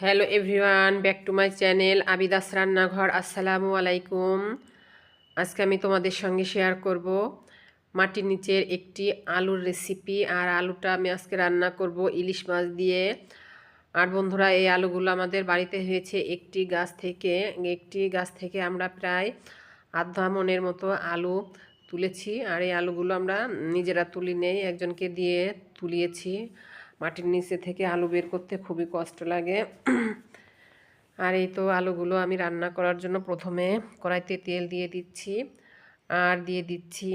Hello everyone, back to my channel আবিদাস রান্নাঘর, আসসালামু আলাইকুম। আজকে আমি তোমাদের সঙ্গে শেয়ার করব মাটির নিচের একটি আলুর রেসিপি আর আলুটা আমি আজকে রান্না করব ইলিশ মাছ দিয়ে। আর বন্ধুরা, এই আলুগুলো আমাদের বাড়িতে হয়েছে একটি গাছ থেকে, একটি গাছ থেকে আমরা প্রায় আধা মনের মতো আলু তুলেছি। আর এই আলুগুলো আমরা নিজেরা তুলি নেই, একজনকে দিয়ে তুলিয়েছি। মাটির নিচে থেকে আলু বের করতে খুবই কষ্ট লাগে। আর এই তো আলুগুলো আমি রান্না করার জন্য প্রথমে কড়াইতে তেল দিয়ে দিচ্ছি, আর দিয়ে দিচ্ছি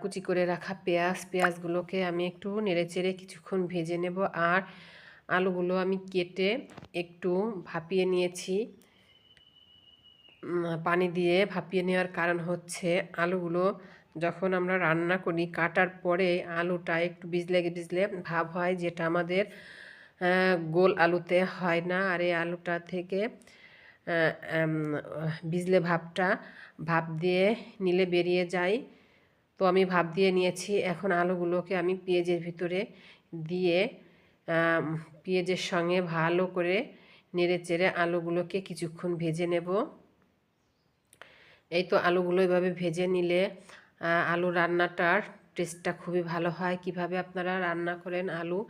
কুচি করে রাখা পেঁয়াজ। পেঁয়াজগুলোকে আমি একটু নেড়ে চেড়ে কিছুক্ষণ ভেজে নেব। আর আলুগুলো আমি কেটে একটু ভাপিয়ে নিয়েছি। পানি দিয়ে ভাপিয়ে নেওয়ার কারণ হচ্ছে আলুগুলো যখন আমরা রান্না করি, কাটার পরে আলুটা একটু বিজলে বিজলে ভাব হয় যেটা আমাদের গোল আলুতে হয় না। আর এই আলুটা থেকে বিজলে ভাবটা, ভাব দিয়ে নিলে বেরিয়ে যায়। তো আমি ভাব দিয়ে নিয়েছি। এখন আলুগুলোকে আমি পেঁয়াজের ভিতরে দিয়ে পেঁয়াজের সঙ্গে ভালো করে নেড়ে চেড়ে আলুগুলোকে কিছুক্ষণ ভেজে নেব। এই তো আলুগুলো এভাবে ভেজে নিলে আলু রান্নাটার টেস্টটা খুবই ভালো হয়। কীভাবে আপনারা রান্না করেন আলু?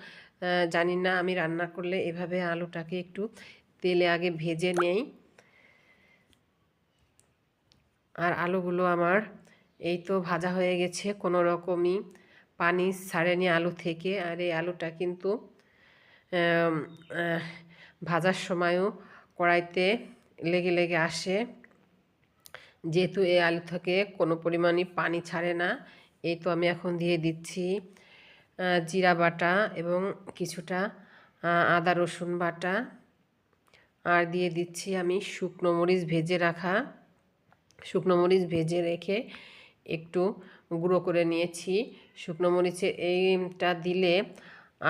জানি না, আমি রান্না করলে এভাবে আলুটাকে একটু তেলে আগে ভেজে নেই। আর আলুগুলো আমার এই তো ভাজা হয়ে গেছে কোনো রকমই। পানি ছাড়েনি আলু থেকে। আর এই আলুটা কিন্তু ভাজার সময়ও কড়াইতে লেগে লেগে আসে। যেহেতু এই আলু থেকে কোনো পরিমাণই পানি ছাড়ে না, এই তো আমি এখন দিয়ে দিচ্ছি জিরা বাটা এবং কিছুটা আদা রসুন বাটা। আর দিয়ে দিচ্ছি আমি শুকনো মরিচ ভেজে রাখা। শুকনো মরিচ ভেজে রেখে একটু গুঁড়ো করে নিয়েছি। শুকনো মরিচে এইটা দিলে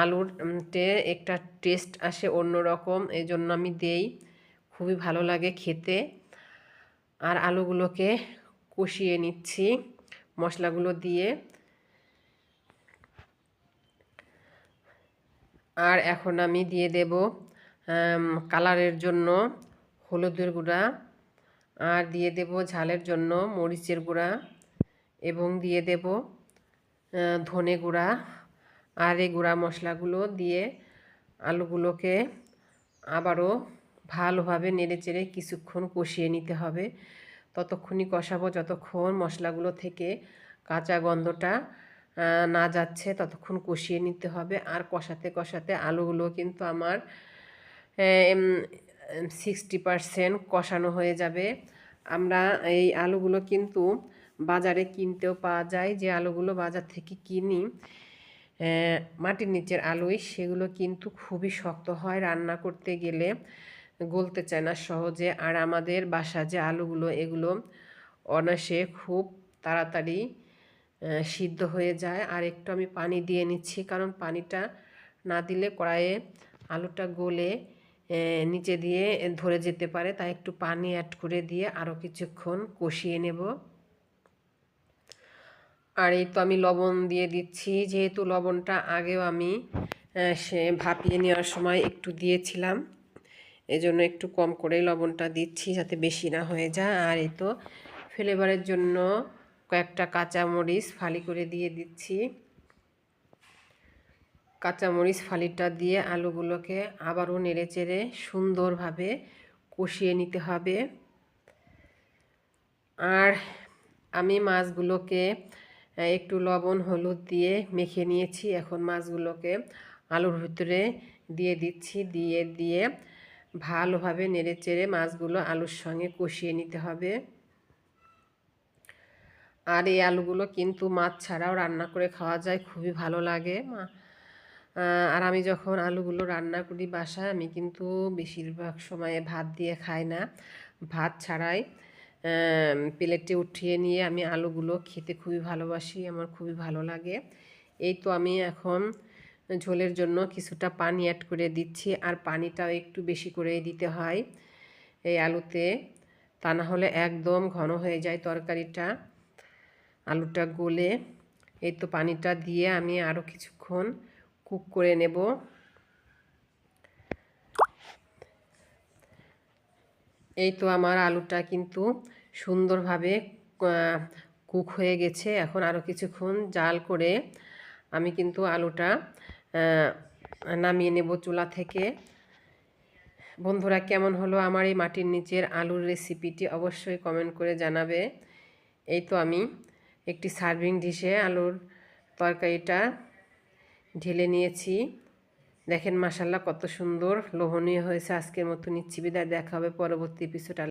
আলুর টে একটা টেস্ট আসে অন্য রকম এই জন্য আমি দেই। খুবই ভালো লাগে খেতে। আর আলুগুলোকে কষিয়ে নিচ্ছি মশলাগুলো দিয়ে। আর এখন আমি দিয়ে দেব কালারের জন্য হলুদের গুঁড়া। আর দিয়ে দেব ঝালের জন্য মরিচের গুঁড়া এবং দিয়ে দেব ধনে গুঁড়া। আর এই গুঁড়া মশলাগুলো দিয়ে আলুগুলোকে আবারও ভালোভাবে নেড়ে চেড়ে কিছুক্ষণ কষিয়ে নিতে হবে। ততক্ষণই কষাবো যতক্ষণ মশলাগুলো থেকে কাঁচা গন্ধটা না যাচ্ছে ততক্ষণ কষিয়ে নিতে হবে। আর কষাতে কষাতে আলুগুলো কিন্তু আমার সিক্সটি পারসেন্ট কষানো হয়ে যাবে। আমরা এই আলুগুলো কিন্তু বাজারে কিনতেও পাওয়া যায়। যে আলুগুলো বাজার থেকে কিনি মাটির নিচের আলুই, সেগুলো কিন্তু খুবই শক্ত হয় রান্না করতে গেলে। গলতে চায় না সহজে। আর আমাদের বাসা যে আলুগুলো, এগুলো অনাসে খুব তাড়াতাড়ি সিদ্ধ হয়ে যায়। আর একটু আমি পানি দিয়ে নিচ্ছি, কারণ পানিটা না দিলে কড়াইয়ে আলুটা গলে নিচে দিয়ে ধরে যেতে পারে। তাই একটু পানি অ্যাড করে দিয়ে আরও কিছুক্ষণ কষিয়ে নেব। আর এই তো আমি লবণ দিয়ে দিচ্ছি। যেহেতু লবণটা আগেও আমি সে ভাপিয়ে নেওয়ার সময় একটু দিয়েছিলাম। এজন্য একটু কম করেই লবণটা দিচ্ছি যাতে বেশি না হয়ে যায়। আর এই তো ফ্লেভারের জন্য কয়েকটা কাঁচামরিচ ফালি করে দিয়ে দিচ্ছি। কাঁচামরিচ ফালিটা দিয়ে আলুগুলোকে আবারও নেড়ে চেড়ে সুন্দরভাবে কষিয়ে নিতে হবে। আর আমি মাছগুলোকে একটু লবণ, হলুদ দিয়ে মেখে নিয়েছি। এখন মাছগুলোকে আলুর ভিতরে দিয়ে দিচ্ছি। দিয়ে দিয়ে ভালোভাবে নেড়ে চেড়ে মাছগুলো আলুর সঙ্গে কষিয়ে নিতে হবে। আর এই আলুগুলো কিন্তু মাছ ছাড়াও রান্না করে খাওয়া যায়, খুবই ভালো লাগে। আর আমি যখন আলুগুলো রান্না করি বাসায়, আমি কিন্তু বেশিরভাগ সময়ে ভাত দিয়ে খাই না। ভাত ছাড়াই প্লেটে উঠিয়ে নিয়ে আমি আলুগুলো খেতে খুবই ভালোবাসি, আমার খুবই ভালো লাগে। এই তো আমি এখন ঝোলের জন্য কিছুটা পানি অ্যাড করে দিচ্ছি, আর পানিটাও একটু বেশি করেই দিতে হয় এই আলুতে। তা না হলে একদম ঘন হয়ে যায় তরকারিটা, আলুটা গলে। এই তো পানিটা দিয়ে আমি আরও কিছুক্ষণ কুক করে নেব। এই তো আমার আলুটা কিন্তু সুন্দরভাবে কুক হয়ে গেছে। এখন আরও কিছুক্ষণ জাল করে আমি কিন্তু আলুটা নামিয়ে নেব চুলা থেকে। বন্ধুরা, কেমন হলো আমার এই মাটির নিচের আলুর রেসিপিটি অবশ্যই কমেন্ট করে জানাবে। এই তো আমি একটি সার্ভিং ডিশে আলুর তরকারিটা ঢেলে নিয়েছি। দেখেন মাসাল্লাহ কত সুন্দর, লোভনীয় হয়েছে। আজকের মতো নিচ্ছি। বিদায়, দেখা হবে পরবর্তী এপিসোড